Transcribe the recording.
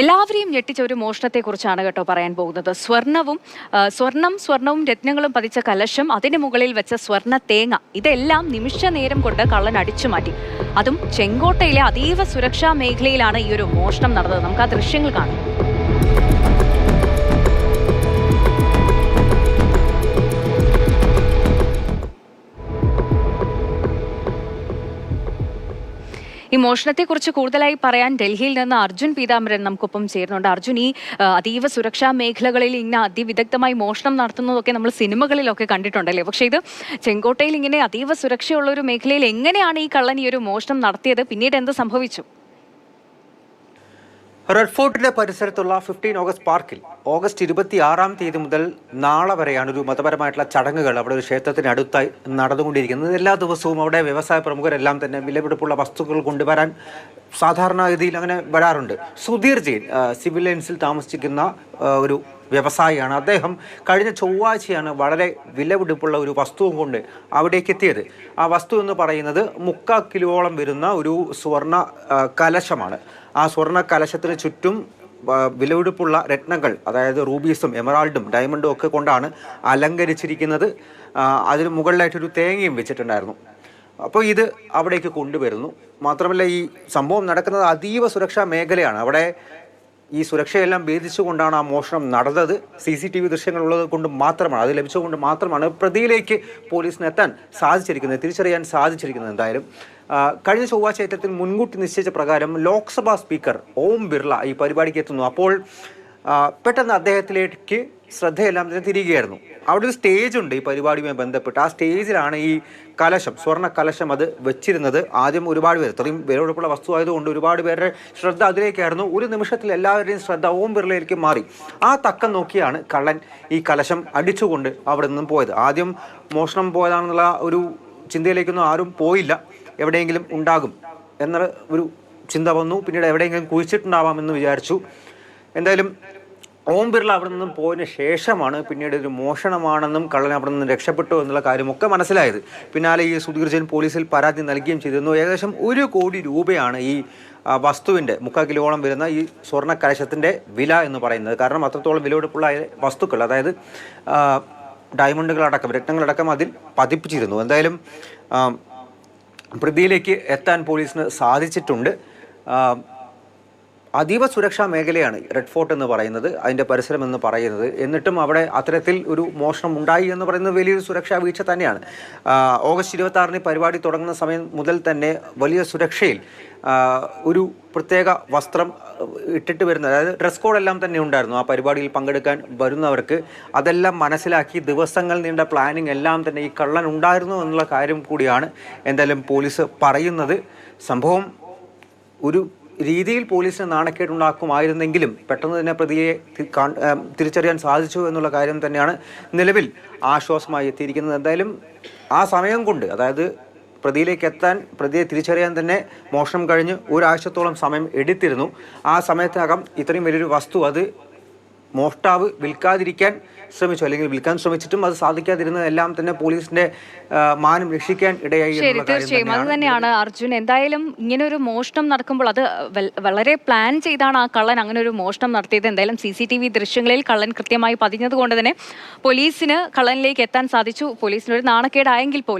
എല്ലാവരെയും ഞെട്ടിച്ച ഒരു മോഷണത്തെക്കുറിച്ചാണ് കേട്ടോ പറയാൻ പോകുന്നത്. സ്വർണവും സ്വർണം സ്വർണവും രത്നങ്ങളും പതിച്ച കലശം അതിന് മുകളിൽ വെച്ച സ്വർണ തേങ്ങ ഇതെല്ലാം നിമിഷ നേരം കൊണ്ട് കള്ളൻ അടിച്ചു മാറ്റി. അതും ചെങ്കോട്ടയിലെ അതീവ സുരക്ഷാ മേഖലയിലാണ് ഈ ഒരു മോഷണം നടന്നത്. നമുക്ക് ആ ദൃശ്യങ്ങൾ കാണാം. ഈ മോഷണത്തെക്കുറിച്ച് കൂടുതലായി പറയാൻ ഡൽഹിയിൽ നിന്ന് അർജുൻ പീതാംബരൻ നമുക്കൊപ്പം ചേരുന്നുണ്ട്. അർജുൻ ഈ അതീവ സുരക്ഷാ മേഖലകളിൽ ഇങ്ങനെ അതിവിദഗ്ധമായി മോഷണം നടത്തുന്നതൊക്കെ നമ്മൾ സിനിമകളിലൊക്കെ കണ്ടിട്ടുണ്ടല്ലേ? പക്ഷേ ഇത് ചെങ്കോട്ടയിൽ ഇങ്ങനെ അതീവ സുരക്ഷയുള്ള ഒരു മേഖലയിൽ എങ്ങനെയാണ് ഈ കള്ളൻ ഈ ഒരു മോഷണം നടത്തിയത്? പിന്നീട് എന്ത് സംഭവിച്ചു? റെഡ് ഫോർട്ടിന്റെ പരിസരത്തുള്ള ഫിഫ്റ്റീൻ ഓഗസ്റ്റ് പാർക്കിൽ ഓഗസ്റ്റ് ഇരുപത്തി ആറാം തീയതി മുതൽ നാളെ വരെയാണ് ഒരു മതപരമായിട്ടുള്ള ചടങ്ങുകൾ അവിടെ ഒരു ക്ഷേത്രത്തിനടുത്തായി നടന്നുകൊണ്ടിരിക്കുന്നത്. എല്ലാ ദിവസവും അവിടെ വ്യവസായ പ്രമുഖരെല്ലാം തന്നെ വിലപിടിപ്പുള്ള വസ്തുക്കൾ കൊണ്ടുവരാൻ സാധാരണഗതിയിൽ അങ്ങനെ വരാറുണ്ട്. സുധീർ ജെയിൻ സിവിൽ ലൈൻസിൽ താമസിക്കുന്ന ഒരു വ്യവസായിയാണ്. അദ്ദേഹം കഴിഞ്ഞ ചൊവ്വാഴ്ചയാണ് വളരെ വിലപിടിപ്പുള്ള ഒരു വസ്തുവും കൊണ്ട് അവിടേക്ക് എത്തിയത്. ആ വസ്തു എന്ന് പറയുന്നത് മുക്കാ കിലോളം വരുന്ന ഒരു സ്വർണ കലശമാണ്. ആ സ്വർണ കലശത്തിന് ചുറ്റും വിലപിടിപ്പുള്ള രത്നങ്ങൾ അതായത് റൂബീസും എമറാൾഡും ഡയമണ്ടും ഒക്കെ കൊണ്ടാണ് അലങ്കരിച്ചിരിക്കുന്നത്. അതിന് മുകളിലായിട്ടൊരു തേങ്ങയും വെച്ചിട്ടുണ്ടായിരുന്നു. അപ്പോൾ ഇത് അവിടേക്ക് കൊണ്ടുവരുന്നു. മാത്രമല്ല ഈ സംഭവം നടക്കുന്നത് അതീവ സുരക്ഷാ മേഖലയാണ്. അവിടെ ഈ സുരക്ഷയെല്ലാം ഭേദിച്ചുകൊണ്ടാണ് ആ മോഷണം നടന്നത്. സി സി ടി വി ദൃശ്യങ്ങൾ ഉള്ളത് കൊണ്ട് മാത്രമാണ് അത് ലഭിച്ചുകൊണ്ട് മാത്രമാണ് പ്രതിയിലേക്ക് പോലീസിന് എത്താൻ സാധിച്ചിരിക്കുന്നത് തിരിച്ചറിയാൻ സാധിച്ചിരിക്കുന്നത് എന്തായാലും. കഴിഞ്ഞ ചൊവ്വാഴ്ച ഏറ്റത്തിൽ മുൻകൂട്ടി നിശ്ചയിച്ച പ്രകാരം ലോക്സഭാ സ്പീക്കർ ഓം ബിർള ഈ പരിപാടിക്ക് എത്തുന്നു. അപ്പോൾ പെട്ടെന്ന് അദ്ദേഹത്തിലേക്ക് ശ്രദ്ധയെല്ലാം തന്നെ തിരികെയായിരുന്നു. അവിടെ ഒരു സ്റ്റേജ് ഉണ്ട് ഈ പരിപാടിയുമായി ബന്ധപ്പെട്ട്. ആ സ്റ്റേജിലാണ് ഈ കലശം സ്വർണ കലശം അത് വെച്ചിരുന്നത്. ആദ്യം ഒരുപാട് പേര് ഇത്രയും വിലപിടിപ്പുള്ള വസ്തു ആയതുകൊണ്ട് ഒരുപാട് പേരുടെ ശ്രദ്ധ അതിലേക്കായിരുന്നു. ഒരു നിമിഷത്തിൽ എല്ലാവരുടെയും ശ്രദ്ധ ഓം ബിർളയിലേക്ക് മാറി. ആ തക്കം നോക്കിയാണ് കള്ളൻ ഈ കലശം അടിച്ചുകൊണ്ട് അവിടെ നിന്നും പോയത്. ആദ്യം മോഷണം പോയതാണെന്നുള്ള ഒരു ചിന്തയിലേക്കൊന്നും ആരും പോയില്ല. എവിടെയെങ്കിലും ഉണ്ടാകും എന്നുള്ള ഒരു ചിന്ത വന്നു. പിന്നീട് എവിടെയെങ്കിലും കുഴിച്ചിട്ടുണ്ടാവാമെന്ന് വിചാരിച്ചു. എന്തായാലും ഓം ബിർള അവിടെ നിന്നും പോയതിന് ശേഷമാണ് പിന്നീട് ഒരു മോഷണമാണെന്നും കള്ളൻ അവിടെ നിന്ന് രക്ഷപ്പെട്ടു എന്നുള്ള കാര്യമൊക്കെ മനസ്സിലായത്. പിന്നാലെ ഈ സുധീർ പോലീസിൽ പരാതി നൽകുകയും ചെയ്തിരുന്നു. ഏകദേശം ഒരു കോടി രൂപയാണ് ഈ വസ്തുവിന്റെ മുക്കാൽ കിലോളം വരുന്ന ഈ സ്വർണ കലശത്തിന്റെ വില എന്ന് പറയുന്നത്. കാരണം അത്രത്തോളം വിലയെടുപ്പുള്ള വസ്തുക്കൾ അതായത് ഡയമണ്ടുകളടക്കം രത്നങ്ങളടക്കം അതിൽ പതിപ്പിച്ചിരുന്നു. എന്തായാലും പ്രതിയിലേക്ക് എത്താൻ പോലീസിന് സാധിച്ചിട്ടുണ്ട്. അതീവ സുരക്ഷാ മേഖലയാണ് റെഡ് ഫോർട്ട് എന്ന് പറയുന്നത് അതിന്റെ പരിസരം എന്ന് പറയുന്നത്. എന്നിട്ടും അവിടെ അത്തരത്തിൽ ഒരു മോഷണം ഉണ്ടായി എന്ന് പറയുന്നത് വലിയൊരു സുരക്ഷാ വീഴ്ച തന്നെയാണ്. ഓഗസ്റ്റ് ഇരുപത്തി ആറിന് പരിപാടി തുടങ്ങുന്ന സമയം മുതൽ തന്നെ വലിയ സുരക്ഷയിൽ ഒരു പ്രത്യേക വസ്ത്രം ഇട്ടിട്ട് വരുന്നത് അതായത് ഡ്രസ് കോഡ് എല്ലാം തന്നെ ഉണ്ടായിരുന്നു ആ പരിപാടിയിൽ പങ്കെടുക്കാൻ വരുന്നവർക്ക്. അതെല്ലാം മനസ്സിലാക്കി ദിവസങ്ങൾ നീണ്ട പ്ലാനിങ് എല്ലാം തന്നെ ഈ കള്ളൻ ഉണ്ടായിരുന്നു എന്നുള്ള കാര്യം കൂടിയാണ് എന്തായാലും പോലീസ് പറയുന്നത്. സംഭവം ഒരു രീതിയിൽ പോലീസിന് നാണക്കേടുണ്ടാക്കുമായിരുന്നെങ്കിലും പെട്ടെന്ന് തന്നെ പ്രതിയെ തിരിച്ചറിയാൻ സാധിച്ചു എന്നുള്ള കാര്യം തന്നെയാണ് നിലവിൽ ആശ്വാസമായി എത്തിയിരിക്കുന്നത്. എന്തായാലും ആ സമയം കൊണ്ട് അതായത് പ്രതിയിലേക്ക് എത്താൻ പ്രതിയെ തിരിച്ചറിയാൻ തന്നെ മോഷണം കഴിഞ്ഞ് ഒരാഴ്ചത്തോളം സമയം എടുത്തിരുന്നു. ആ സമയത്തിനകം ഇത്രയും വലിയൊരു വസ്തു അത് മോഷ്ടാവ് വിൽക്കാതിരിക്കാൻ ശ്രമിച്ചു അല്ലെങ്കിൽ വിൽക്കാൻ ശ്രമിച്ചിട്ടും അത് സാധിക്കാതിരുന്നതെല്ലാം തന്നെ പോലീസിന്റെ മാനം രക്ഷിക്കാൻ ഇടയായി ശരി തീർച്ചയായും. അത് തന്നെയാണ്. അർജുൻ. എന്തായാലും ഇങ്ങനെ ഒരു മോഷണം നടക്കുമ്പോൾ അത് വളരെ പ്ലാൻ ചെയ്താണ് ആ കള്ളൻ അങ്ങനെ ഒരു മോഷണം നടത്തിയത്. എന്തായാലും സി സി ടി വി ദൃശ്യങ്ങളിൽ കള്ളൻ കൃത്യമായി പതിഞ്ഞത് കൊണ്ട് തന്നെ പോലീസിന് കള്ളനിലേക്ക് എത്താൻ സാധിച്ചു. പോലീസിന് ഒരു നാണക്കേടായെങ്കിൽ പോലും.